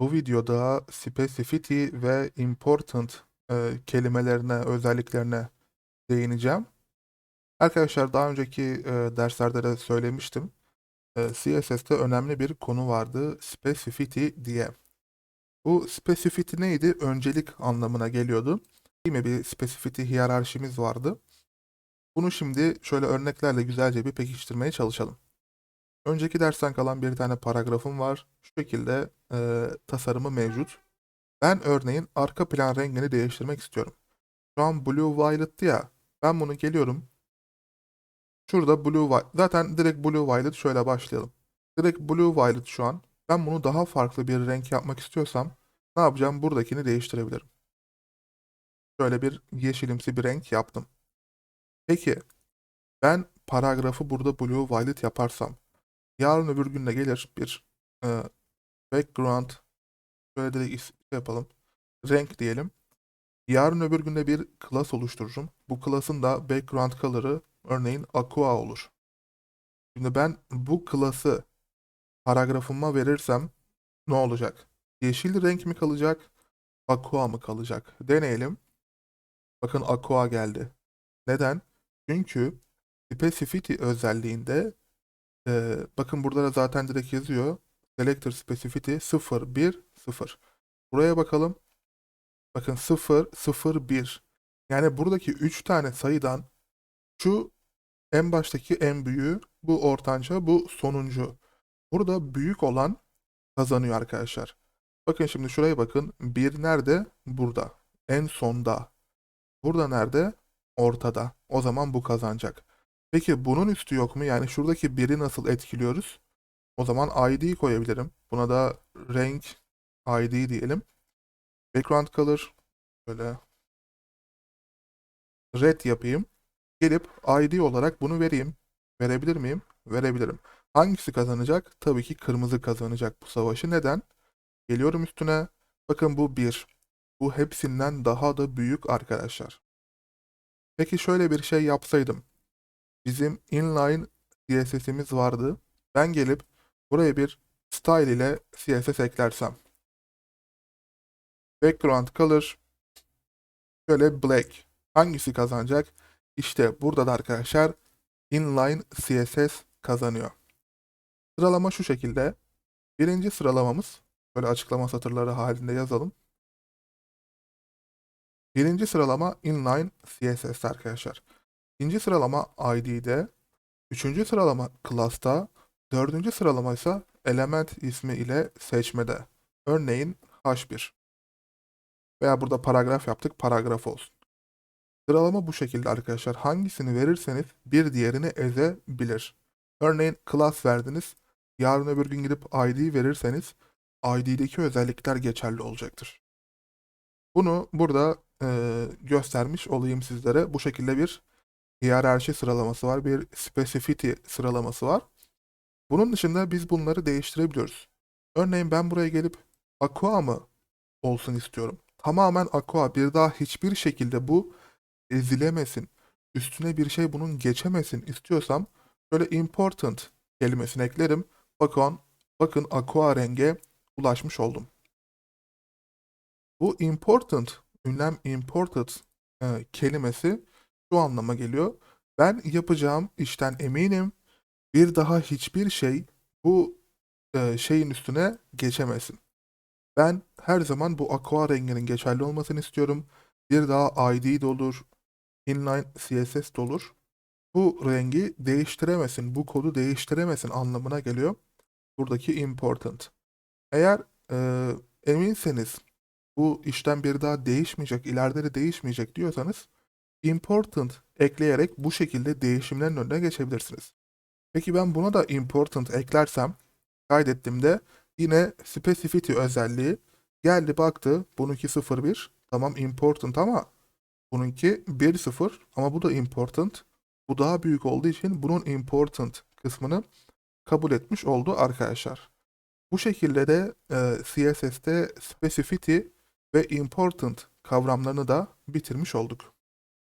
Bu videoda specificity ve important e, kelimelerine, özelliklerine değineceğim. Arkadaşlar daha önceki e, derslerde de söylemiştim. E, CSS'te önemli bir konu vardı. Specificity diye. Bu specificity neydi? Öncelik anlamına geliyordu. Değil mi? Bir specificity hiyerarşimiz vardı. Bunu şimdi şöyle örneklerle güzelce bir pekiştirmeye çalışalım. Önceki dersten kalan bir tane paragrafım var. Şu şekilde e, tasarımı mevcut. Ben örneğin arka plan rengini değiştirmek istiyorum. Şu an blue violet'tı ya. Ben bunu geliyorum. Şurada blue violet. Zaten direkt blue violet şöyle başlayalım. Direkt blue violet şu an. Ben bunu daha farklı bir renk yapmak istiyorsam ne yapacağım? Buradakini değiştirebilirim. Şöyle bir yeşilimsi bir renk yaptım. Peki ben paragrafı burada blue violet yaparsam yarın öbür günde gelir bir e, background şöyle is- şey yapalım. Renk diyelim. Yarın öbür günde bir class oluştururum. Bu class'ın da background color'ı örneğin aqua olur. Şimdi ben bu class'ı paragrafıma verirsem ne olacak? Yeşil renk mi kalacak? Aqua mı kalacak? Deneyelim. Bakın aqua geldi. Neden? Çünkü specificity özelliğinde e, bakın burada da zaten direkt yazıyor. Selector specificity 0, 1, 0. Buraya bakalım. Bakın 0, 0, 1. Yani buradaki 3 tane sayıdan şu en baştaki en büyüğü, bu ortanca, bu sonuncu. Burada büyük olan kazanıyor arkadaşlar. Bakın şimdi şuraya bakın. 1 nerede? Burada. En sonda. Burada nerede? Ortada. O zaman bu kazanacak. Peki bunun üstü yok mu? Yani şuradaki 1'i nasıl etkiliyoruz? O zaman ID koyabilirim. Buna da renk ID diyelim. Background color böyle red yapayım. Gelip ID olarak bunu vereyim. Verebilir miyim? Verebilirim. Hangisi kazanacak? Tabii ki kırmızı kazanacak bu savaşı. Neden? Geliyorum üstüne. Bakın bu 1. Bu hepsinden daha da büyük arkadaşlar. Peki şöyle bir şey yapsaydım. Bizim inline CSS'imiz vardı. Ben gelip buraya bir style ile CSS eklersem. Background color şöyle black. Hangisi kazanacak? İşte burada da arkadaşlar inline CSS kazanıyor. Sıralama şu şekilde. Birinci sıralamamız böyle açıklama satırları halinde yazalım. Birinci sıralama inline CSS arkadaşlar. İkinci sıralama ID'de. Üçüncü sıralama class'ta. Dördüncü sıralama ise element ismi ile seçmede. Örneğin H1. Veya burada paragraf yaptık, paragraf olsun. Sıralama bu şekilde arkadaşlar. Hangisini verirseniz bir diğerini ezebilir. Örneğin class verdiniz. Yarın öbür gün gidip ID verirseniz ID'deki özellikler geçerli olacaktır. Bunu burada e, göstermiş olayım sizlere. Bu şekilde bir hiyerarşi sıralaması var. Bir specificity sıralaması var. Bunun dışında biz bunları değiştirebiliyoruz. Örneğin ben buraya gelip aqua mı olsun istiyorum. Tamamen aqua. Bir daha hiçbir şekilde bu ezilemesin. Üstüne bir şey bunun geçemesin istiyorsam böyle important kelimesini eklerim. Bakın, bakın aqua renge ulaşmış oldum. Bu important, ünlem important e, kelimesi şu anlama geliyor. Ben yapacağım işten eminim. Bir daha hiçbir şey bu e, şeyin üstüne geçemesin. Ben her zaman bu aqua renginin geçerli olmasını istiyorum. Bir daha ID de olur, inline CSS de olur. Bu rengi değiştiremesin, bu kodu değiştiremesin anlamına geliyor. Buradaki important. Eğer e, eminseniz bu işlem bir daha değişmeyecek, ileride de değişmeyecek diyorsanız important ekleyerek bu şekilde değişimlerin önüne geçebilirsiniz. Peki ben buna da important eklersem kaydettiğimde yine specificity özelliği geldi baktı bununki 01 tamam important ama bununki 1.0 ama bu da important. Bu daha büyük olduğu için bunun important kısmını kabul etmiş oldu arkadaşlar. Bu şekilde de e, CSS'te specificity ve important kavramlarını da bitirmiş olduk.